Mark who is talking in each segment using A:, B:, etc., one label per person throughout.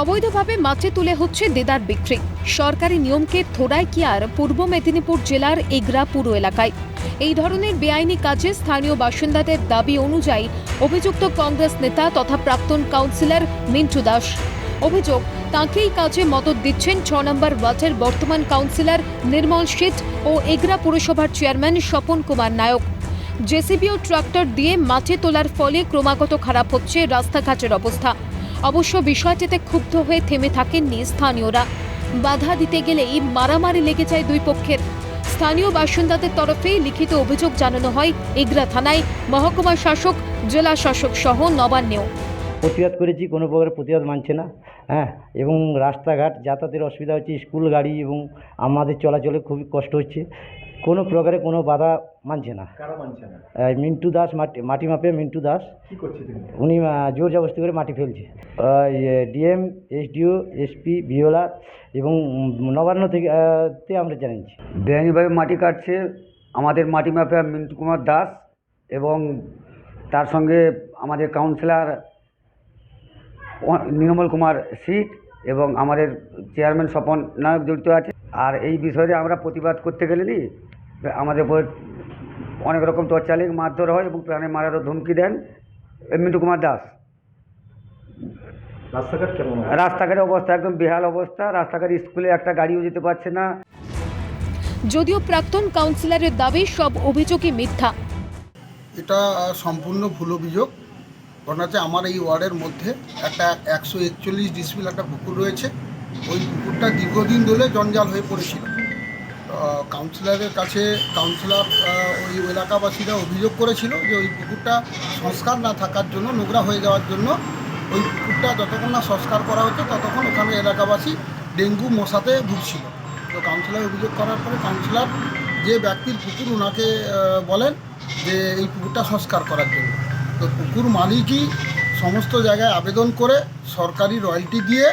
A: অবৈধভাবে মাঠে তুলে হচ্ছে দেদার বিক্রি। সরকারি নিয়মকে থোড়াই কি আর পূর্ব মেদিনীপুর জেলার এগরা পুর এলাকায়? এই ধরনের বেআইনি কাজে স্থানীয় বাসিন্দাদের দাবি অনুযায়ী অভিযুক্ত কংগ্রেস নেতা তথা প্রাক্তন কাউন্সিলর মিন্টু দাস। অভিযোগ, তাঁকেই কাজে মদত দিচ্ছেন ছ নম্বর ওয়ার্ডের বর্তমান কাউন্সিলর নির্মল শেঠ ও এগরা পুরসভার চেয়ারম্যান স্বপন কুমার নায়ক। জেসিবি ও ট্রাক্টর দিয়ে মাঠে তোলার ফলে ক্রমাগত খারাপ হচ্ছে রাস্তাঘাটের অবস্থা। অবশ্য বিষয়টিতে ক্ষুব্ধ হয়ে থেমে থাকেননি স্থানীয়রা। বাধা দিতে গেলেই মারামারি লেগে যায় দুই পক্ষের। স্থানীয় বাসিন্দাদের তরফে লিখিত অভিযোগ জানানো হয় এগরা থানায়। মহকুমা শাসক, জেলা শাসক সহ নবান্নেও।
B: প্রতিবাদ করেছি, কোনো প্রকার প্রতিবাদ মানছে না হ্যাঁ? এবং রাস্তাঘাট যাতায়াতের অসুবিধা হচ্ছে, স্কুল গাড়ি এবং আমাদের চলাচলে খুবই কষ্ট হচ্ছে। কোনো প্রকারে কোনো বাধা মানছে না।
C: কারা মানছে না।
B: এই মিন্টু দাস মাটি মাটি মাপে মিন্টু দাস।
C: কি করছে তিনি?
B: উনি আহ, জোর জবরদস্তি করে মাটি ফেলছে। ডিএম এসডিও এসপি বিওলা এবং উম, নবান্ন থেকে আহ, তে আমরা জানিয়েছি।
D: বেআইনিভাবে মাটি কাটছে। আমাদের মাটি মাপে মিন্টু কুমার দাস এবং তার সঙ্গে আমাদের কাউন্সিলর নির্মল কুমার সিট এবং আমাদের চেয়ারম্যান স্বপন নায়ক জড়িত আছে। আর এই বিষয়ে আমরা প্রতিবাদ করতে গেলে নি আমাদের উপর অনেক রকম টর্চারিং মারধর হয় এবং প্রাণে মারারও ধমকি দেন মিন্টু কুমার দাস।
C: রাস্তাঘাট কেমন
D: রাস্তাঘাটের অবস্থা একদম বেহাল অবস্থা রাস্তাঘাট স্কুলে একটা গাড়িও যেতে পারছে না।
A: যদিও প্রাক্তন কাউন্সিলরের দাবি সব অভিযোগই মিথ্যা।
E: এটা সম্পূর্ণ ভুল অভিযোগ। ঘটনা হচ্ছে আমার এই ওয়ার্ডের মধ্যে একটা একশো একচল্লিশ ডিসমিল একটা পুকুর রয়েছে। ওই পুকুরটা দীর্ঘদিন ধরে জঞ্জাল হয়ে পড়েছিল। কাউন্সিলরের কাছে, কাউন্সিলর ওই এলাকাবাসীরা অভিযোগ করেছিল যে ওই পুকুরটা সংস্কার না থাকার জন্য, নোংরা হয়ে যাওয়ার জন্য ওই পুকুরটা যতক্ষণ না সংস্কার করা হচ্ছে, ততক্ষণ ওখানে এলাকাবাসী ডেঙ্গু মশাতে ভুগছিল। তো কাউন্সিলর অভিযোগ করার পরে কাউন্সিলর যে ব্যক্তির পুকুর ওনাকে বলেন যে এই পুকুরটা সংস্কার করার জন্য। তো পুকুর মালিকই সমস্ত জায়গায় আবেদন করে সরকারি রয়্যালটি দিয়ে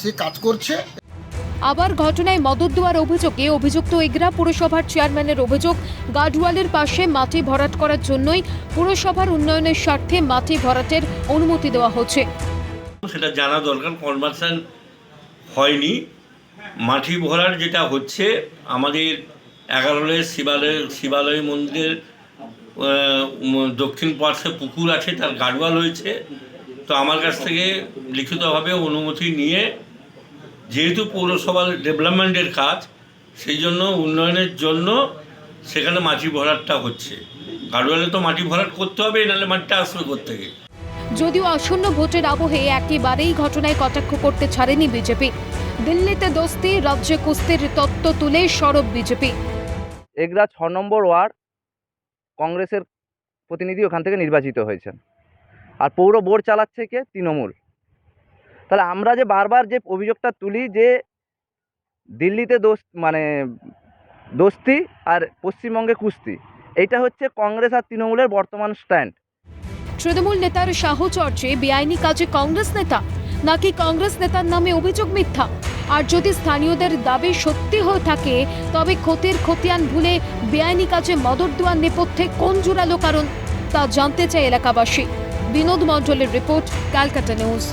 E: সে কাজ করছে।
A: আবার ঘটনায় মদত দেওয়ার অভিযোগে অভিযুক্ত এগরা পুরসভার চেয়ারম্যানের অভিযোগ গার্ডওয়ালের পাশে মাটি ভরাট করার জন্যই পুরসভার উন্নয়নের স্বার্থে মাটি ভরাটের অনুমতি দেওয়া হচ্ছে।
F: সেটা জানা দরকার কনভার্সন হয়নি। মাটি ভরার যেটা হচ্ছে আমাদের এগারোলের শিবালয় শিবালয় মন্দিরের দক্ষিণ পার্শ্বে পুকুর আছে তার গাডওয়াল হয়েছে। তো আমার কাছ থেকে লিখিতভাবে অনুমতি নিয়ে যেহেতু পৌরসভার ডেভেলপমেন্টের কাজ সেই জন্য উন্নয়নের জন্য সেখানে মাটি ভরাটটা হচ্ছে। গাডওয়ালে তো মাটি ভরাট করতে হবে নাহলে মাটিটা আসবে কোথেকে
A: যদিও আসন্ন ভোটের আবহে একেবারেই ঘটনায় কটাক্ষ করতে ছাড়েনি বিজেপি। দিল্লিতে দোস্তি রাজ্যে কুস্তির তত্ত্ব তুলে সরব বিজেপি।
G: এগরা ছ নম্বর ওয়ার্ড কংগ্রেসের প্রতিনিধি ওখান থেকে নির্বাচিত হয়েছেন। আর পৌর বোর্ড চালাচ্ছে কে? তৃণমূল। তাহলে আমরা যে বারবার যে অভিযোগটা তুলি যে দিল্লিতে দোষ মানে দোস্তি আর পশ্চিমবঙ্গে কুস্তি, এইটা হচ্ছে কংগ্রেস আর তৃণমূলের বর্তমান স্ট্যান্ড
A: তৃণমূল নেতার সাহচর্যে বেআইনি কাজে কংগ্রেস নেতা, নাকি কংগ্রেস নেতার নামে অভিযোগ মিথ্যা? আর যদি স্থানীয়দের দাবি সত্যি হয়ে থাকে, তবে ক্ষতির খতিয়ান ভুলে বেআইনি কাজে মদত দেওয়ার নেপথ্যে কোন জোরালো কারণ তা জানতে চায় এলাকাবাসী। বিনোদ মণ্ডলের রিপোর্ট, ক্যালকাটা নিউজ।